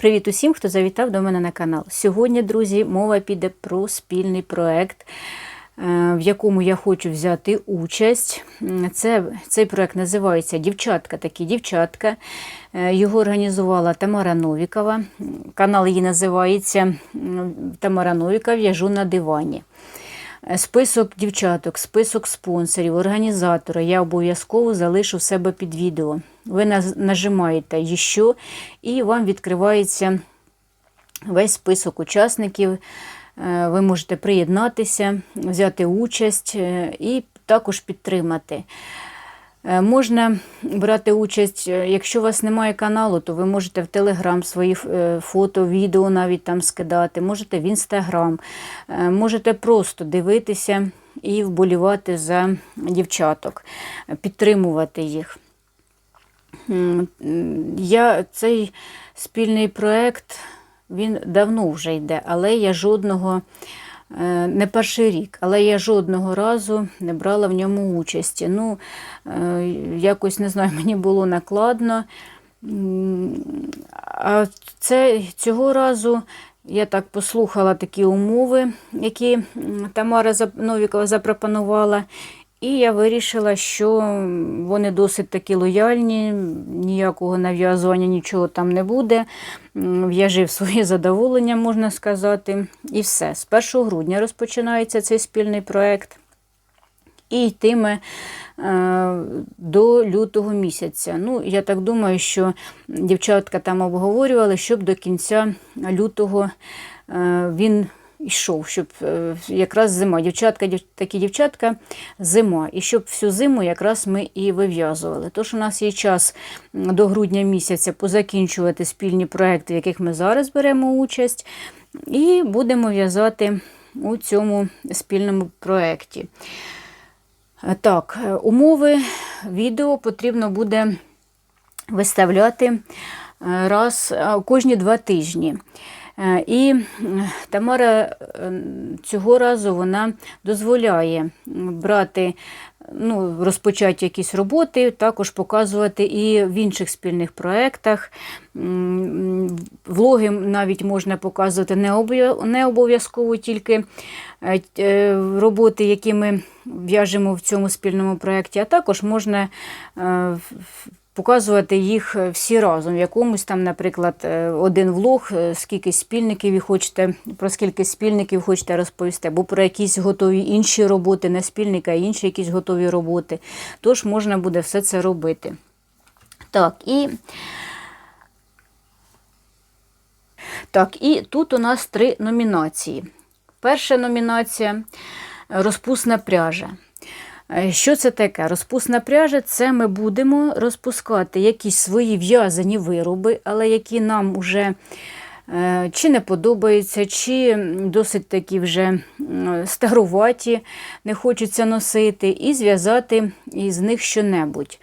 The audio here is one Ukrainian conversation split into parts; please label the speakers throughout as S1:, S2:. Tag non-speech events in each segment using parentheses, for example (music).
S1: Привіт усім, хто завітав до мене на канал. Сьогодні, друзі, мова піде про спільний проект, е, в якому я хочу взяти участь. Це, цей проект називається Дівчатка такі дівчатка. Е, Його організувала Тамара Новікова. Канал її називається Тамара Новікова В'яжу на дивані. Е, Список дівчаток, список спонсорів, організатора я обов'язково залишу в себе під відео. Ви нажимаєте «Ще» і вам відкривається весь список учасників. Е, Ви можете приєднатися, взяти участь е, і також підтримати. Е, Можна брати участь, е, якщо у вас немає каналу, то ви можете в Телеграм свої е, фото, відео навіть там скидати, можете в Інстаграм, можете просто дивитися і вболівати за дівчаток, підтримувати їх. Я цей спільний проект він давно вже йде, але я жодного, не перший рік, але я жодного разу не брала в ньому участі. Ну, е, якось не знаю, (laughs) мені було накладно. А це цього разу я так послухала такі умови, які Тамара Новікова запропонувала. І я вирішила, що вони досить такі лояльні, ніякого нав'язування, нічого там не буде. М, В'яжи в своє задоволення, можна сказати. І все. З 1 грудня розпочинається цей спільний проєкт. І йтиме е, до лютого місяця. Ну, я так думаю, що дівчатка там обговорювали, щоб до кінця лютого е, він йшов, щоб е, якраз зима. Дівчатка, дів- такі дівчатка, зима. І щоб всю зиму якраз ми і вив'язували. Тож у нас є час до грудня місяця позакінчувати спільні проекти, в яких ми зараз беремо участь, і будемо в'язати у цьому спільному проєкті. Е, Так, е, умови відео потрібно буде виставляти раз кожні два тижні. Е, І Тамара е, цього разу вона дозволяє брати, ну, розпочати якісь роботи, також показувати і в інших спільних проєктах. Влоги навіть можна показувати не обов'язково тільки е, роботи, які ми в'яжемо в цьому спільному проєкті, а також можна показувати їх е, всі разом. В якомусь там, наприклад, е, один влог, е, скільки спільників ви хочете, про скільки спільників хочете розповісти, або про якісь готові інші роботи, не спільника, а інші якісь готові роботи. Тож можна буде все це робити. Так, і Так, і тут у нас три номінації. Перша номінація розпусна пряжа. Е, Що це таке? Розпусна пряжа це ми будемо розпускати якісь свої в'язані вироби, але які нам вже е, чи не подобаються, чи досить такі вже старуваті, не хочеться носити, і зв'язати із них щонебудь.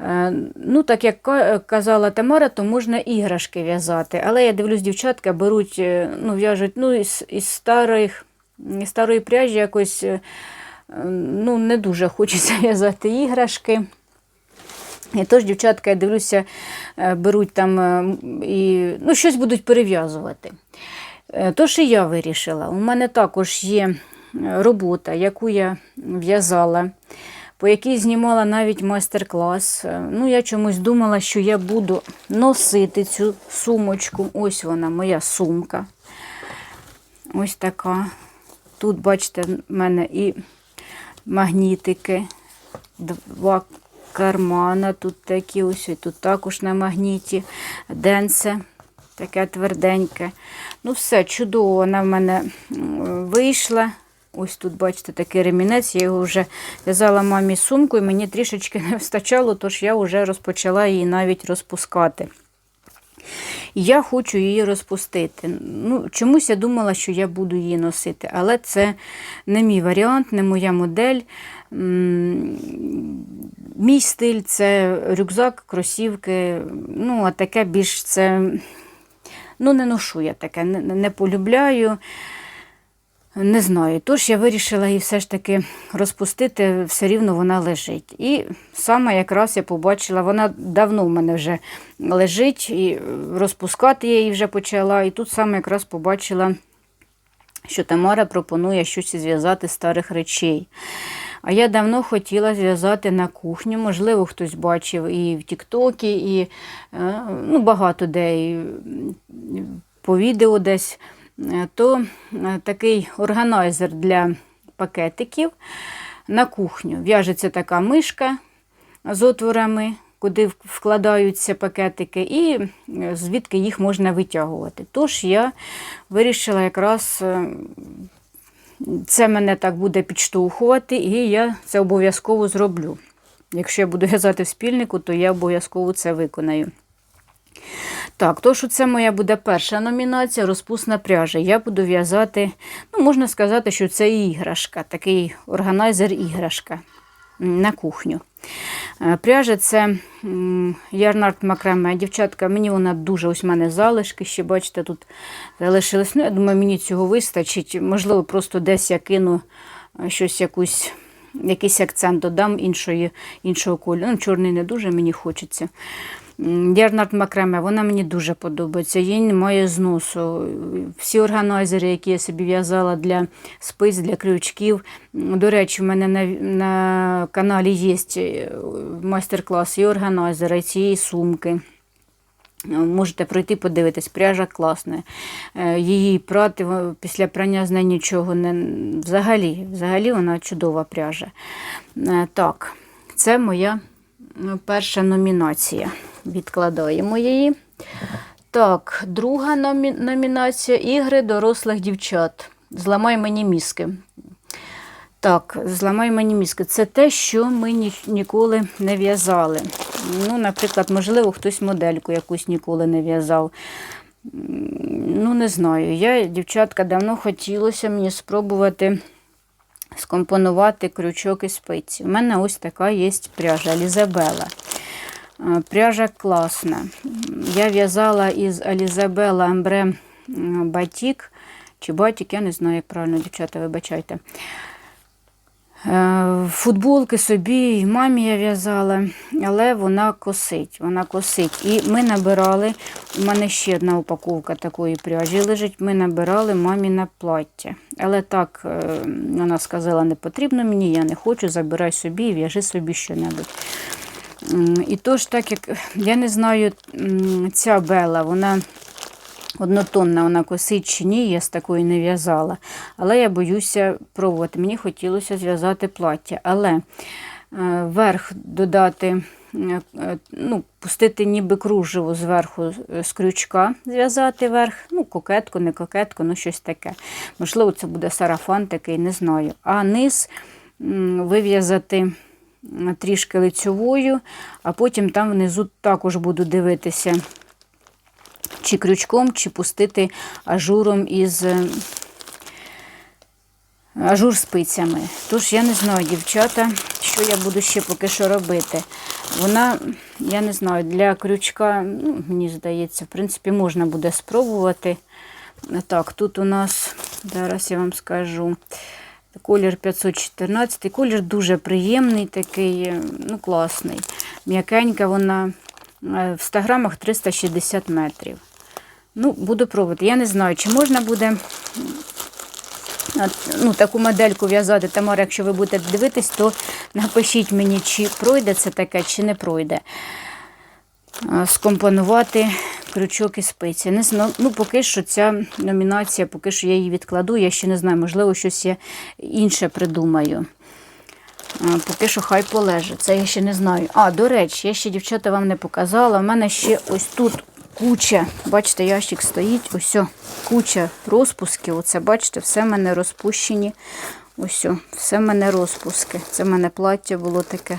S1: Е, Ну, так як казала Тамара, то можна іграшки в'язати. Але я дивлюсь, дівчатка беруть, ну, в'яжуть ну, із, із старих, із старої пряжі якось ну, не дуже хочеться (laughs) в'язати іграшки. І тож, дівчатка, я дивлюся, е, беруть там е, і ну, щось будуть перев'язувати. Е, Тож і я вирішила. У мене також є робота, яку я в'язала, по якій знімала навіть майстер-клас. Ну, я чомусь думала, що я буду носити цю сумочку. Ось вона, моя сумка. Ось така. Тут, бачите, в мене і магнітики, два кармана тут такі ось, тут також на магніті. Денце таке тверденьке. Ну, все, чудово, вона в мене вийшла. Ось тут, бачите, такий ремінець. Я його вже в'язала мамі сумку, і мені трішечки (laughs) не вистачало, тож я вже розпочала її навіть розпускати. Я хочу її розпустити. Ну, Чомусь я думала, що я буду її носити, але це не мій варіант, не моя модель. Мій стиль це рюкзак, кросівки. Ну, а таке більш це. Ну, не ношу я таке, не, не полюбляю. Не знаю. Тож я вирішила її все ж таки розпустити, все рівно вона лежить. І саме якраз я побачила, вона давно в мене вже лежить, і розпускати я її вже почала. І тут саме якраз побачила, що Тамара пропонує щось зв'язати старих речей. А я давно хотіла зв'язати на кухню. Можливо, хтось бачив і в Тіктокі, і е, ну, багато де і по відео десь. Е, То е, такий органайзер для пакетиків на кухню. В'яжеться така мишка з отворами, куди вкладаються пакетики, і е, звідки їх можна витягувати. Тож я вирішила якраз це мене так буде підштовхувати, і я це обов'язково зроблю. Якщо я буду в'язати в спільнику, то я обов'язково це виконаю. Так, то що це моя буде перша номінація розпусна пряжа. Я буду в'язати, ну, можна сказати, що це іграшка, такий органайзер-іграшка на кухню. Е, Пряжа це ярнард макраме. Дівчатка, мені вона дуже ось в мене залишки. Ще, бачите, тут залишилось. Ну, я думаю, мені цього вистачить. Можливо, просто десь я кину е, щось якусь. Якийсь акцент додам іншої, іншого кольору. Ну, чорний не дуже мені хочеться. Ярнард Макреме, вона мені дуже подобається, їй немає зносу. Всі органайзери, які я собі в'язала для спиць, для крючків. До речі, в мене на, на каналі є майстер-клас і органайзера, і цієї сумки. Можете пройти, подивитись, пряжа класна. Е, Її прати після прання з неї нічого не. Взагалі, взагалі вона чудова пряжа. Е, Так, це моя перша номінація. Відкладаємо її. Так, друга номі... номінація ігри дорослих дівчат. Зламай мені мізки. Так, зламай мені мізки. Це те, що ми ні... ніколи не в'язали. Ну, Наприклад, можливо, хтось модельку якусь ніколи не в'язав. Ну, не знаю. Я, дівчатка, давно хотілося мені спробувати скомпонувати крючок і спиці. У мене ось така є пряжа Лізабела. Пряжа класна. Я в'язала із Алізабела Амбре Батік. Чи Батік, я не знаю, як правильно, дівчата, вибачайте. Е, Футболки собі мамі я в'язала, але вона косить. Вона косить. І ми набирали, у мене ще одна упаковка такої пряжі лежить. Ми набирали мамі на плаття. Але так е, вона сказала, не потрібно мені, я не хочу, забирай собі і в'яжи собі щось. І тож, так як я не знаю, ця бела, вона однотонна, вона косить чи ні, я з такої не в'язала. Але я боюся пробувати. Мені хотілося зв'язати плаття. Але е, верх додати, е, ну, пустити ниби кружево зверху з крючка, зв'язати верх, ну, кокетку, не кокетку, ну щось таке. Можливо, це буде сарафан такий, не знаю. А низ вив'язати трішки лицьовою, а потім там внизу також буду дивитися, чи крючком, чи пустити ажуром із ажур спицями. Тож, я не знаю, дівчата, що я буду ще поки що робити. Вона, я не знаю, для крючка, ну, мені здається, в принципі, можна буде спробувати. Так, тут у нас, зараз я вам скажу. Колір 514. Колір дуже приємний, такий, ну, класний. М'якенька вона е, в 100 грамах 360 метрів. Ну, буду пробувати. Я не знаю, чи можна буде ну, таку модельку в'язати. Тамара, якщо ви будете дивитись, то напишіть мені, чи пройде це таке, чи не пройде. Скомпонувати крючок і спиці. Не знаю, ну, Поки що ця номінація, поки що я її відкладу, я ще не знаю, можливо, щось я інше придумаю. Поки що хай полежить. Це я ще не знаю. А, до речі, я ще, дівчата, вам не показала. У мене ще ось тут куча. Бачите, ящик стоїть, ось куча розпусків. Оце, бачите, все в мене розпущені. Ось, все в мене розпуски. Це в мене плаття було таке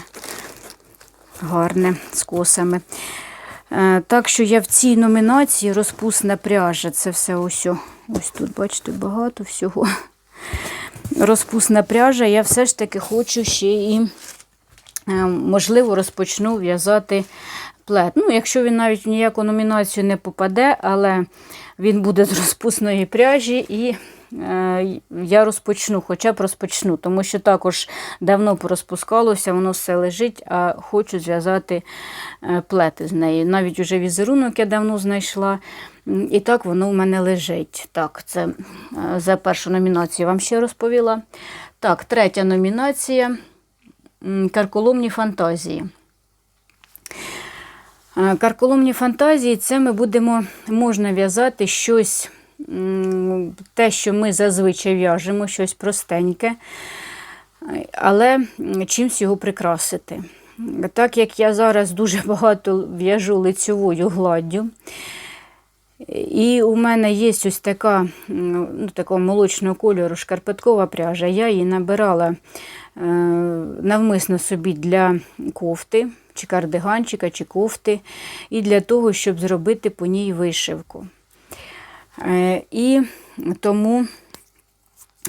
S1: гарне з косами. Е, так що я в цій номінації розпусна пряжа. Це все ось. Ось тут, бачите, багато всього. Розпусна пряжа, я все ж таки хочу ще і, е, можливо, розпочну в'язати плет. Ну, Якщо він навіть в ніяку номінацію не попаде, але він буде з розпусної пряжі і е, я розпочну, хоча б розпочну, тому що також давно порозпускалося, воно все лежить, а хочу зв'язати е, плети з нею. Навіть уже візерунок я давно знайшла. І так воно в мене лежить. Так, це е, за першу номінацію вам ще розповіла. Так, третя номінація карколомні фантазії. Е, Карколомні фантазії це ми будемо можна в'язати щось, те, що ми зазвичай в'яжемо, щось простеньке, але чимсь його прикрасити. Так як я зараз дуже багато в'яжу лицьовою гладдю, і у мене є ось така ну, такого молочного кольору шкарпеткова пряжа. Я її набирала е, навмисно собі для кофти, чи кардиганчика, чи кофти, і для того, щоб зробити по ній вишивку. Е, і тому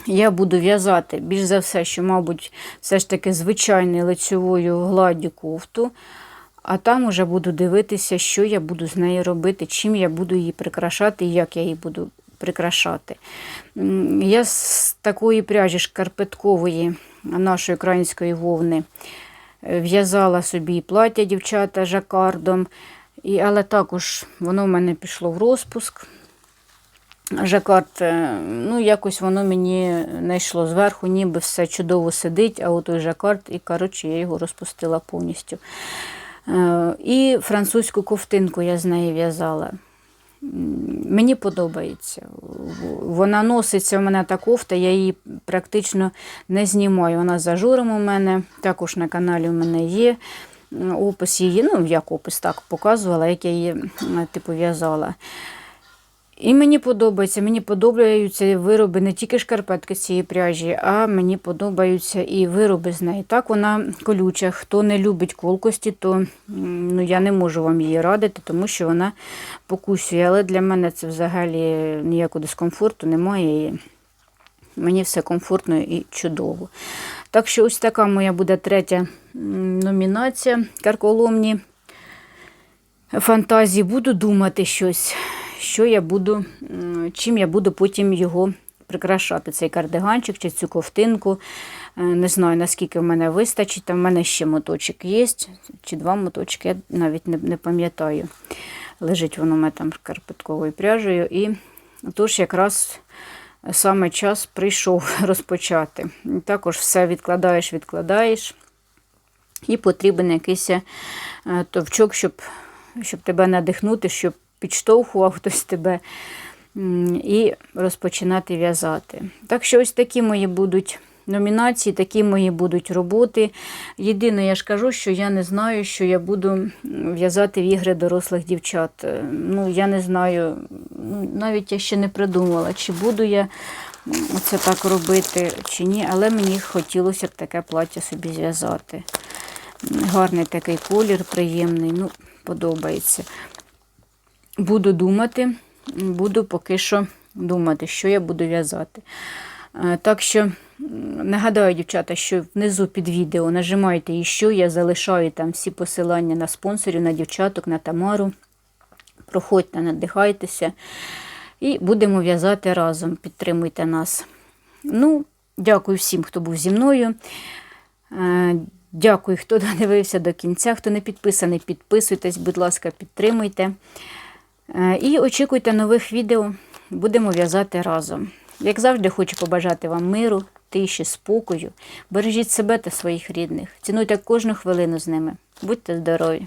S1: я буду в'язати більш за все, що, мабуть, все ж таки звичайною лицьовою гладдю кофту. А там уже буду дивитися, що я буду з нею робити, чим я буду її прикрашати і як я її буду прикрашати. Я з такої пряжі шкарпеткової нашої української вовни в'язала собі плаття дівчата жакардом, і, але також воно в мене пішло в розпуск. Жакард, е, ну якось воно мені не йшло зверху, ніби все чудово сидить, а той жакард, і коротше, я його розпустила повністю. Е, І французьку ковтинку я з неї в'язала. Мені подобається. Вона носиться в мене та кофта, я її практично не знімаю. Вона з ажуром у мене, також на каналі у мене є опис її, ну як опис так показувала, як я її типу в'язала. І мені подобається, мені подобаються вироби не тільки шкарпетки з цієї пряжі, а мені подобаються і вироби з неї. Так, вона колюча. Хто не любить колкості, то ну, я не можу вам її радити, тому що вона покусює. Але для мене це взагалі ніякого дискомфорту немає. Мені все комфортно і чудово. Так що ось така моя буде третя номінація карколомні фантазії. Буду думати щось, що я буду, чим я буду потім його прикрашати. Цей кардиганчик чи цю ковтинку. Е, Не знаю, наскільки в мене вистачить. Там в мене ще моточок є, чи два моточки, я навіть не, не пам'ятаю. Лежить воно у мене там карпетковою пряжею. І тож якраз саме час прийшов (laughs) розпочати. Також все відкладаєш, відкладаєш. І потрібен якийсь е, товчок, щоб, щоб тебе надихнути, щоб підштовхував хтось тебе і розпочинати в'язати. Так що ось такі мої будуть номінації, такі мої будуть роботи. Єдине, я ж кажу, що я не знаю, що я буду в'язати в ігри дорослих дівчат. Е, Ну, я не знаю, ну, навіть я ще не придумала, чи буду я це так робити, чи ні, але мені хотілося б таке плаття собі зв'язати. Гарний такий колір, приємний, ну, подобається. Буду думати, буду поки що думати, що я буду в'язати. Е, Так що нагадаю, дівчата, що внизу під відео нажимайте і що я залишаю там всі посилання на спонсорів, на дівчаток, на Тамару. Проходьте, надихайтеся. І будемо в'язати разом. Підтримуйте нас. Ну, дякую всім, хто був зі мною. Е, Дякую, хто (laughs) додивився до кінця. Хто не підписаний, підписуйтесь, будь ласка, підтримуйте. Е, І очікуйте нових відео. Будемо в'язати разом. Як завжди, хочу побажати вам миру, тиші, спокою. Бережіть себе та своїх рідних. Цінуйте кожну хвилину з ними. Будьте здорові!